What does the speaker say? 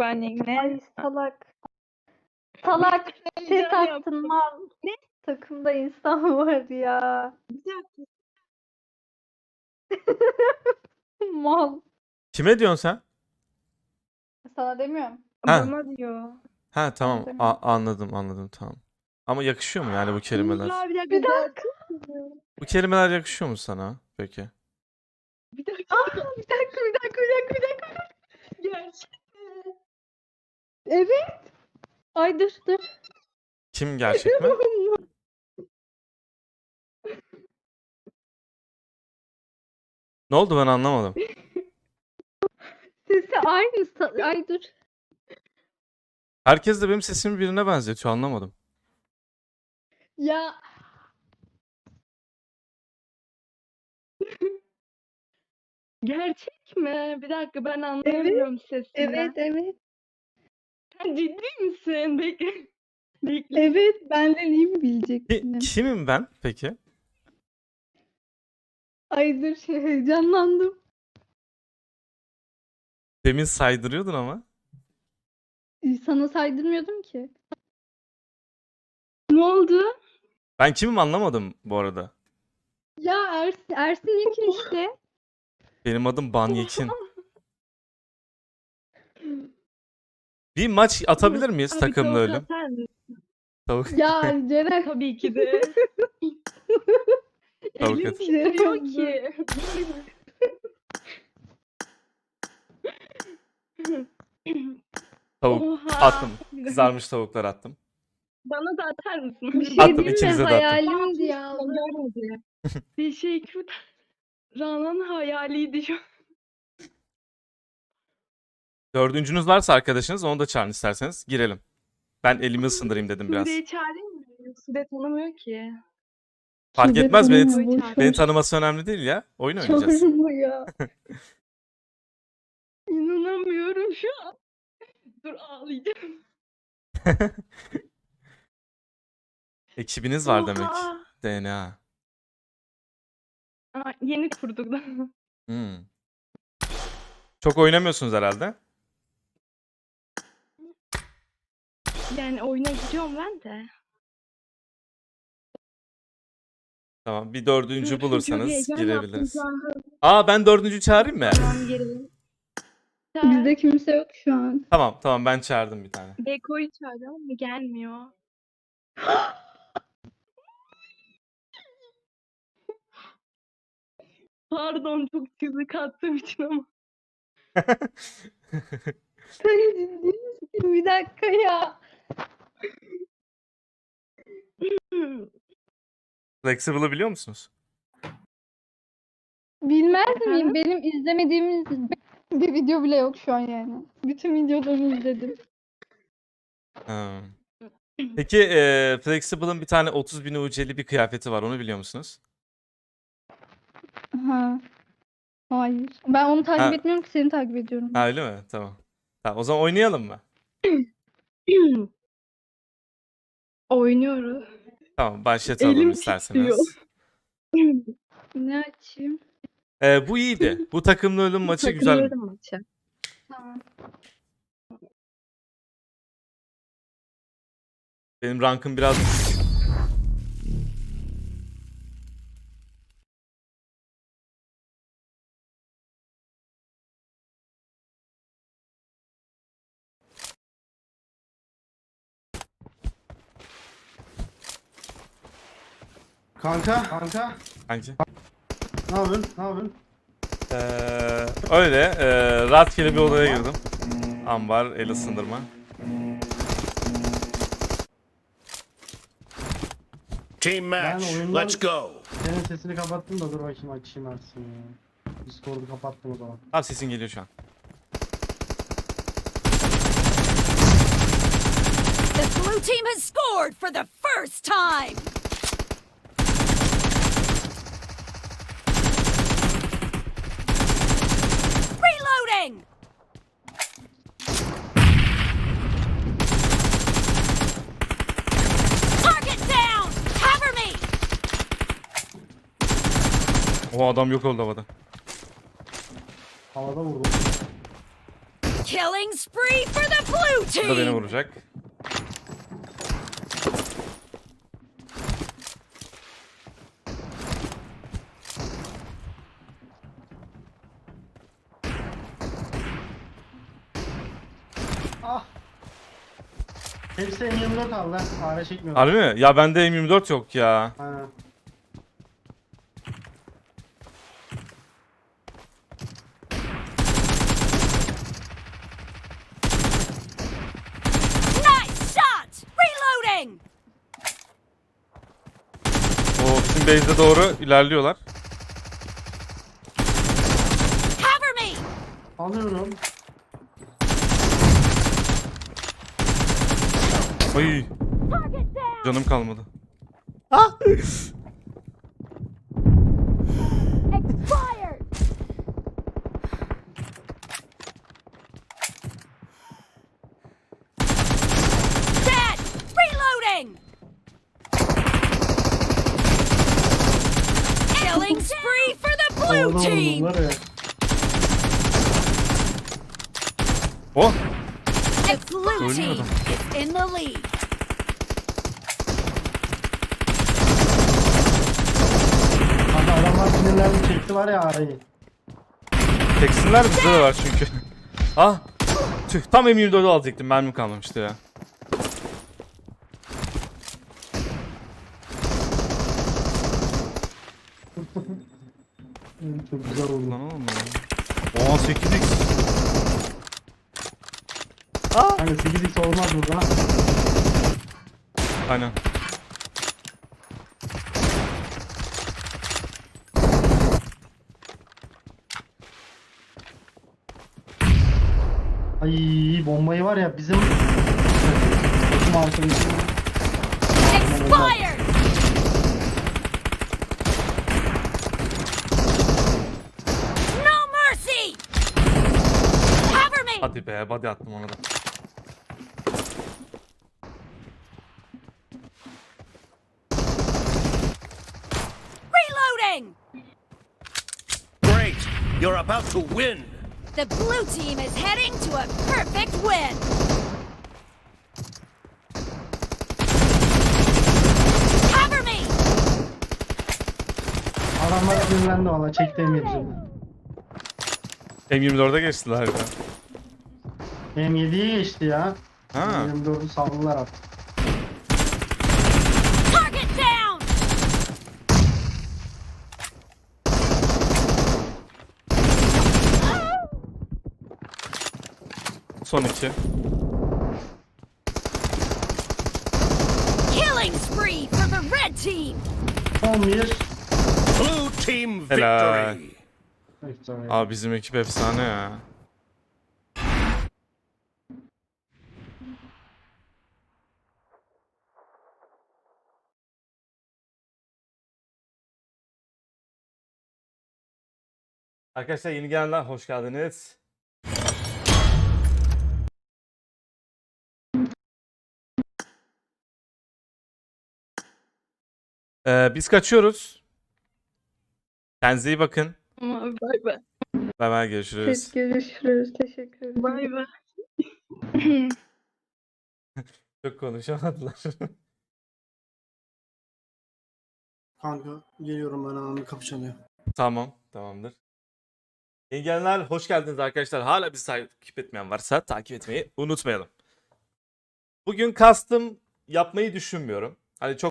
Ben yine. Ay salak. Salak. Ses Heyecan attın mal. Ne? Takımda insan var ya. Bir dakika. Mal. Kime diyorsun sen? Sana demiyorum. Ha. Bana diyor. Ha tamam mi? A- anladım anladım tamam. Ama yakışıyor mu yani bu kelimeler? Bir dakika. Bir dakika. Bu kelimeler yakışıyor mu sana peki? Bir dakika. Bir dakika, bir dakika, bir dakika, bir dakika. bir dakika. Gerçekten. Evet. Ay dur dur. Kim gerçek mi? Ne oldu ben anlamadım. Sesi aynı. sa- Ay dur. Herkes de benim sesimi birine benzetiyor anlamadım. Ya Gerçek mi? Bir dakika ben anlayamıyorum sesini. evet evet. Sen ciddi misin? Bekle. Bekle. Evet benden iyi mi bileceksin? kimim ben peki? Ay dur şey heyecanlandım. Demin saydırıyordun ama. Sana saydırmıyordum ki. Ne oldu? Ben kimim anlamadım bu arada. Ya Ersin, Ersin Yekin işte. Benim adım Ban Yekin. Bir maç atabilir miyiz Abi takımla atar mısın? Tavuk. Ya Ceren Tabii ki de. Tavuk Elim et. titriyor ki. Tavuk Oha. attım. Kızarmış tavuklar attım. Bana da atar mısın? bir şey Attım, diyeyim mi? ikinize de attım. Hayalimdi ya. Görmedi. Teşekkür Rana'nın hayaliydi şu an. Dördüncünüz varsa arkadaşınız onu da çağırın isterseniz. Girelim. Ben elimi ısındırayım dedim biraz. Sude'yi çağırayım mı? Sude tanımıyor ki. Fark Sude etmez beni, tanımıyor, beni tanıması önemli değil ya. Oyun oynayacağız. Çağırma ya. İnanamıyorum şu an. Dur ağlayacağım. Ekibiniz var demek. Oha. DNA. Aa, yeni kurduk da. Hmm. Çok oynamıyorsunuz herhalde. Yani oyuna gidiyorum ben de. Tamam. Bir dördüncü Dur, bulursanız yaptım girebiliriz. şu an. Aa ben dördüncü çağırayım mı? Tamam geri. Bizde kimse yok şu an. Tamam tamam ben çağırdım bir tane. Beko'yu çağırıyorum ama gelmiyor. Pardon çok çığlık attığım için ama. Sen ciddi misin? Bir dakika ya. Flexible'ı biliyor musunuz? Bilmez miyim? Benim izlemediğimiz bir video bile yok şu an yani. Bütün videolarını izledim. Ha. Peki e, Flexible'ın bir tane 30 bin UC'li bir kıyafeti var. Onu biliyor musunuz? Ha. Hayır. Ben onu takip Ha. etmiyorum ki seni takip ediyorum. Ha öyle mi? Tamam. Tamam o zaman oynayalım mı? Oynuyoruz. Tamam başlatalım Elim isterseniz. Ne açayım? E, bu iyiydi. Bu takımlı ölüm maçı güzel. Takılıyorum maça. Tamam. Benim rankım biraz Kanka, kanka. Bence. Ne yapıyorsun? Ne yapıyorsun? Ee, öyle. E, rastgele bir odaya girdim. Ambar, el ısındırma. Team match. oyundan- Let's go. Senin sesini kapattım da dur bakayım açayım Ersin ya. Discord'u kapattım o zaman. Abi sesin geliyor şu an. The blue team has scored for the first time! Reloading! Target down! Cover me! O adam yok oldu havada. Havada vurdum. Killing spree for the blue Bu da beni team! vuracak. Ah. Hepsi M24 aldı. Fare çekmiyor. Harbi mi? Ya bende M24 yok ya. Aynen. Nice shot! Reloading! O bizim base'e doğru ilerliyorlar. Alıyorum. Ay canım kalmadı. Expired! Dead! Reloading! Killing spree for the blue team! var ya. Oh The blue team is in the lead. Adamlar sinirlerini çekti var ya arayı. teksinler bizde de var çünkü. ah tüh tam M24'ü alacaktım mermim kalmamıştı ya. Çok güzel oldu. Lan oğlum ya. Oha 8x. Hani 8x olmaz burada. Aynen. Ay bombayı var ya bizim takım arkadaşım. Expired! No mercy! Cover me! Hadi be body attım ona da. Reloading! Great. You're about to win. The blue team is heading to a perfect win. Cover me! Adamlar sinirlendi valla çekti M7'yi. M24'e geçtiler ya. M7'yi geçti ya. Ha. M24'ü saldılar artık. Target down! Son iki. Killing spree for the red team! 11. Blue team Helal. victory. Victory. Abi bizim ekip efsane ya. Arkadaşlar yeni gelenler hoş geldiniz. Ee, biz kaçıyoruz. Kendinize iyi bakın. Ama bay bay. Bay bay görüşürüz. Görüşürüz. Teşekkür ederim. Bay bay. Çok konuşamadılar. Kanka geliyorum ben anamın kapı çalıyor. Tamam, tamamdır. İyi gelenler, hoş geldiniz arkadaşlar. Hala bizi takip etmeyen varsa takip etmeyi unutmayalım. Bugün custom yapmayı düşünmüyorum. Hani çok